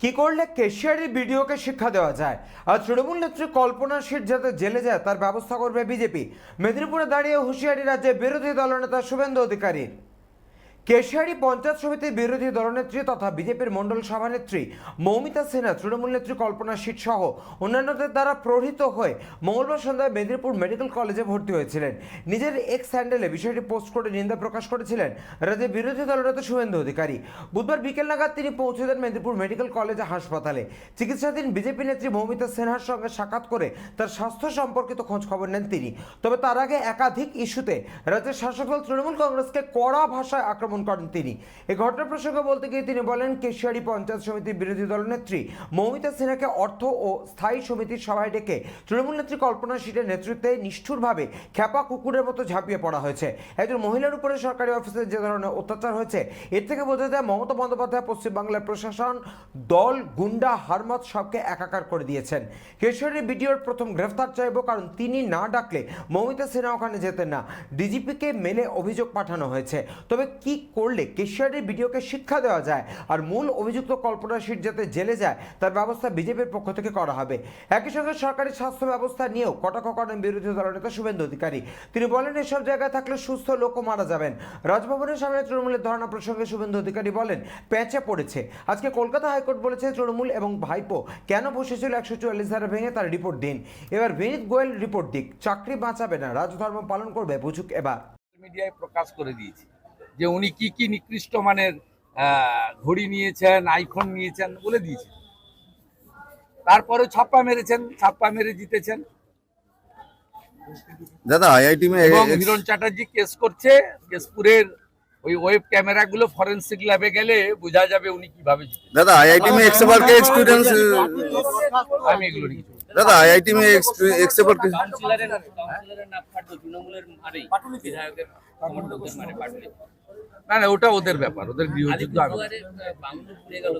কি করলে কেশিয়ারি ভিডিওকে শিক্ষা দেওয়া যায়? আর তৃণমূল নেত্রী কল্পনা শীত যাতে জেলে যায়, তার ব্যবস্থা করবে বিজেপি। মেদিনীপুরে দাঁড়িয়ে হুঁশিয়ারি রাজ্যে বিরোধী দলনেতা শুভেন্দু অধিকারী। কেশিয়ারি পঞ্চায়েত সমিতির বিরোধী দলনেত্রী তথা বিজেপির মণ্ডল সভানেত্রী মৌমিতা সিনহা তৃণমূল নেত্রী কল্পনা শীত সহ অন্যান্যদের দ্বারা প্রহৃত হয়ে মঙ্গলবার সন্ধ্যায় মেদিনীপুর মেডিকেল কলেজে ভর্তি হয়েছিলেন। নিজের এক্স স্যান্ডেলে বিষয়টি পোস্ট করে নিন্দা প্রকাশ করেছিলেন রাজ্যের বিরোধী দলনেতা শুভেন্দু অধিকারী। বুধবার বিকেল নাগাদ তিনি পৌঁছে দেন মেদিনীপুর মেডিকেল কলেজে হাসপাতালে। চিকিৎসাধীন বিজেপি নেত্রী মৌমিতা সিনহার সঙ্গে সাক্ষাৎ করে তার স্বাস্থ্য সম্পর্কিত খোঁজ খবর নেন তিনি। তবে তার আগে একাধিক ইস্যুতে রাজ্যের শাসক দল তৃণমূল কংগ্রেসকে কড়া ভাষায় আক্রমণ করেন তিনি। এই ঘটনা প্রসঙ্গে বলতে গিয়ে তিনি বলেন, কেশিয়ারি পঞ্চায়েত সমিতির বিরোধী দলনেত্রী মৌমিতা সিনহাকে অর্থ ও স্থায়ী সমিতির সভায় ডেকে তৃণমূল নেত্রী কল্পনা শীটের নেতৃত্বে নিষ্ঠুরভাবে খ্যাপা কুকুরের মতো ঝাঁপিয়ে পড়া হয়েছে। একজন মহিলার উপরে সরকারি অফিসে যে ধরনের অত্যাচার হয়েছে, এর থেকে বোঝা যায় মমতা বন্দ্যোপাধ্যায় পশ্চিমবাংলার প্রশাসন, দল, গুন্ডা, হারমত সবকে একাকার করে দিয়েছেন। কেশরের বিডিওর প্রথম গ্রেফতার চাইব, কারণ তিনি না ডাকলে মৌমিতা সিনহা ওখানে যেতেন না। ডিজিপিকে মেলে অভিযোগ পাঠানো হয়েছে। তবে কি করলে কেশিয়ারের ভিডিওকে শিক্ষা দেওয়া যায় আর মূল অভিযুক্ত কল্পনা শীট যাতে জেলে যায়, তার ব্যবস্থা বিজেপির পক্ষ থেকে করা হবে। একই সঙ্গে সরকারি স্বাস্থ্য ব্যবস্থা নিয়েও কটাক্ষ করেন বিরোধী দলনেতা শুভেন্দু অধিকারী। তিনি বলেন, এসব জায়গায় থাকলে সুস্থ লোকও মারা যাবেন। রাজভবনের সামনে তৃণমূলের ধর্ণা প্রসঙ্গে শুভেন্দু অধিকারী বলেন, প্যাঁচে পড়েছে। আজকে কলকাতা হাইকোর্ট বলেছে, তৃণমূল এবং ভাইপো কেন বসেছিল একশো চুয়াল্লিশ ধারা ভেঙে তার রিপোর্ট দিন। এবার বিনীত গোয়েল রিপোর্ট দিক। চাকরি বাঁচাবে না, রাজধর্ম পালন করবে বুঝুক এবার। মিডিয়ায় প্রকাশ করে দিয়েছি। যে উনি কি কি নিকৃষ্ট মানের ঘড়ি নিয়েছেন আইফোন নিয়েছেন বলে দিয়েছেন। তারপরেও ছাপ্পা মেরেছেন ছাপ্পা মেরে জিতেছেন। দাদা আইআইটি হিরণ চ্যাটার্জি কেস করছে কেশপুরের ওই ওয়েব ক্যামেরাগুলো ফরেন্সিক ল্যাবে গেলে বোঝা যাবে উনি কীভাবে দাদা আইআইটি মে এক্সপার্ট কে আমি এগুলো দাদা আইআইটি মে এক্সপার্ট কে কাউন্সিলরের নাম তৃণমূলের বিধায়কের মারে পাটলে না না ওটা ওদের ব্যাপার ওদের গৃহযুদ্ধ আমি বাংলো পুড়ে গেল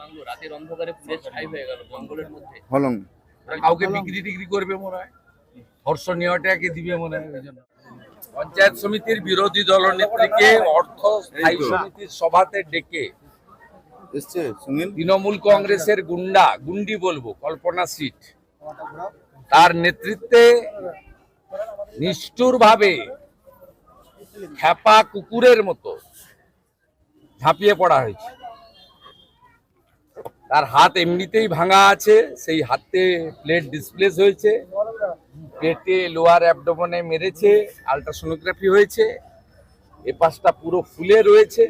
বাংলো রাতের অন্ধকারে পুড়ে ছাই হয়ে গেল জঙ্গলের মধ্যে। হলং। কাউকে বিক্রি টিক্রি করবে মনে হয়? ধর্ষণ নেওয়াটাকে দিবে মনে হয় জন্য। পঞ্চায়েত সমিতির বিরোধী দলনেত্রীকে অর্থ স্থায়ী সমিতির সভাতে ডেকে তৃণমূল কংগ্রেসের গুন্ডা গুন্ডি বলব কল্পনা সিট। তার নেতৃত্বে নিষ্ঠুর খ্যাপা কুকুরের মতো ঝাঁপিয়ে পড়া হয়েছে। তার হাত এমনিতেই ভাঙা আছে, সেই হাতে প্লেট ডিসপ্লেস হয়েছে পেটে লোয়ার অ্যাবডোমনে মেরেছে, আলট্রাসোনোগ্রাফি হয়েছে, এ পাশটা পুরো ফুলে রয়েছে।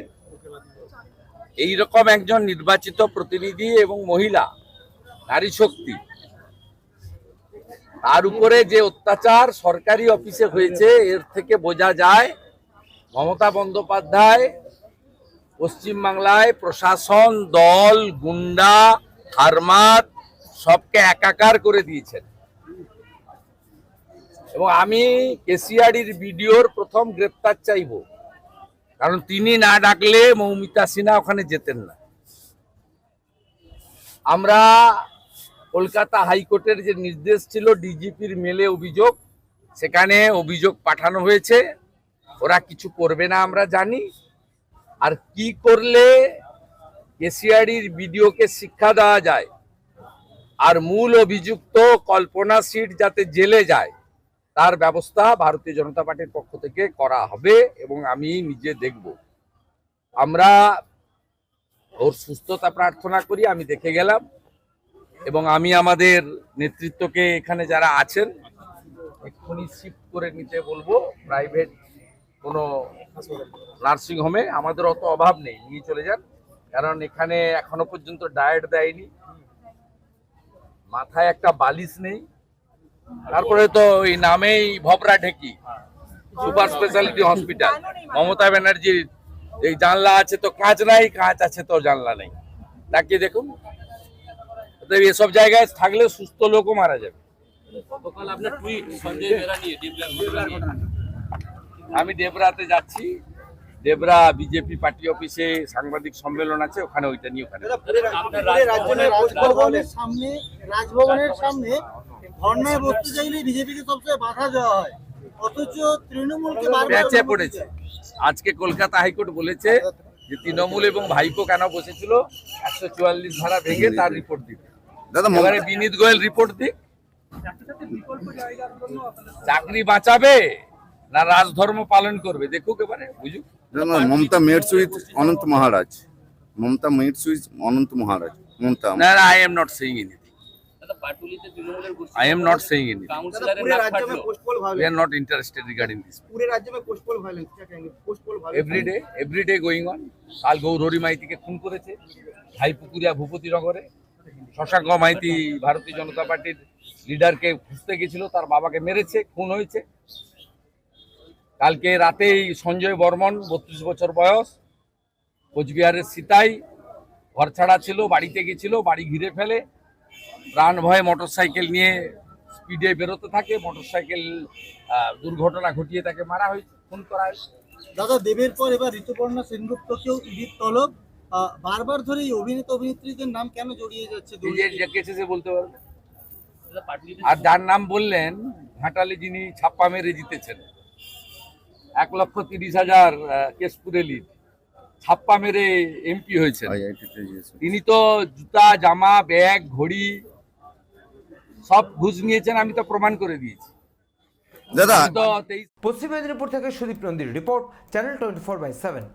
এই রকম একজন নির্বাচিত প্রতিনিধি এবং মহিলা, নারী শক্তি, তার উপরে যে অত্যাচার সরকারি অফিসে হয়েছে, এর থেকে বোঝা যায় মমতা বন্দ্যোপাধ্যায়, পশ্চিমবাংলায় প্রশাসন, দল, গুন্ডা, হারমাত, সবকে একাকার করে দিয়েছেন। এবং আমি কেসিআরির ভিডিওর প্রথম গ্রেপ্তার চাইব। কারণ তিনি না ডাকলে মৌমিতা সিনহা ওখানে যেতেন না। আমরা কলকাতা হাইকোর্টের যে নির্দেশ ছিল, ডিজিপির মেলে অভিযোগ, সেখানে অভিযোগ পাঠানো হয়েছে। ওরা কিছু করবে না আমরা জানি। আর কি করলে কেসিআরির ভিডিওকে শিক্ষা দেওয়া যায়? আর মূল অভিযুক্ত কল্পনা সিট যাতে জেলে যায়, তার ব্যবস্থা ভারতীয় জনতা পার্টির পক্ষ থেকে করা হবে এবং আমি নিজে দেখব। আমরা ওর সুস্থতা প্রার্থনা করি, আমি দেখে গেলাম। এবং আমি আমাদের নেতৃত্বকে এখানে যারা আছেন, এক্ষুনি শিফট করে নিতে বলব প্রাইভেট কোনো নার্সিং হোমে আমাদের অত অভাব নেই, নিয়ে চলে যান। কারণ এখানে এখনও পর্যন্ত ডায়েট দেয়নি। মাথায় একটা বালিশ নেই। তারপরে তো ওই নামেই ভবরা ঢেকি, সুপার স্পেশালিটি হসপিটাল মমতা ব্যানার্জির এই জানলা আছে তো কাঁচ নাই, কাঁচ আছে তো জানলা নেই। তাকিয়ে দেখুন এসব জায়গায় থাকলে সুস্থ লোকও মারা যাবে। আপনার টুইট সঞ্জয় বেরা নিয়ে ডিপলার ঘটনা নিয়ে আমি দেবরাতে যাচ্ছি। দেবরা বিজেপি পার্টি অফিসে সাংবাদিক সম্মেলন আছে ওখানে ওইটা নিয়ে ওখানে রাজভবনের সামনে রাজভবনের সামনে ধর্নায় বসতে চাইলে বিজেপিকে সবসময় বাধা দেওয়া হয়। অথচ তৃণমূলকে পড়েছে। আজকে কলকাতা হাইকোর্ট বলেছে যে তৃণমূল এবং ভাইপো কেন বসেছিল? একশো চুয়াল্লিশ ধারা ভেঙে তার রিপোর্ট দিবে দাদা এবারে বিনীত গোয়েল রিপোর্ট দিক। চাকরি বাঁচাবে? না রাজধর্ম পালন করবে দেখুক এবারে বুঝুক। মমতা মেয়ের সুইথ অনন্ত মহারাজ। মমতা মেয়ের সুইথ অনন্ত মহারাজ মমতা। না I am not saying in I am not saying anything. We are not interested regarding this. Every day, every day going on. কাল গৌরী মাইতিকে খুন করেছে হাইপুকুরিয়া ভূপতি নগরে। শশাঙ্ক মাইতি ভারতীয় জনতা পার্টির লিডারকে খুঁজতে গেছিল তার বাবাকে মেরেছে খুন হয়েছে। কালকে রাতেই সঞ্জয় বর্মন বত্রিশ বছর বয়স কোচবিহারের সীতাই ঘর ছাড়া ছিল বাড়িতে গেছিল বাড়ি ঘিরে ফেলে। প্রাণ ভয়ে মোটরসাইকেল নিয়ে স্পিডে বেরোতে থাকে মোটরসাইকেল দুর্ঘটনা ঘটিয়ে তাকে মারা হয়েছে খুন করা হয়েছে। দাদা দেবের পর এবার ঋতুপর্ণা সেনগুপ্তকেও ইডির তলব। বারবার ধরে এই অভিনেতা অভিনেত্রীদের নাম কেন জড়িয়ে যাচ্ছে নিজের সে বলতে পারবে? আর যার নাম বললেন ঘাটালে যিনি ছাপ্পা মেরে জিতেছেন। এক লক্ষ তিরিশ হাজার আহ, কেশপুরে লিড ছাপ্পা মেরে এমপি হয়েছে তিনি তো জুতা জামা ব্যাগ ঘড়ি সব ঘুষ নিয়েছেন আমি তো প্রমাণ করে দিয়েছি। দাদা পশ্চিম মেদিনীপুর থেকে Sudip Nandi report channel twenty four by seven.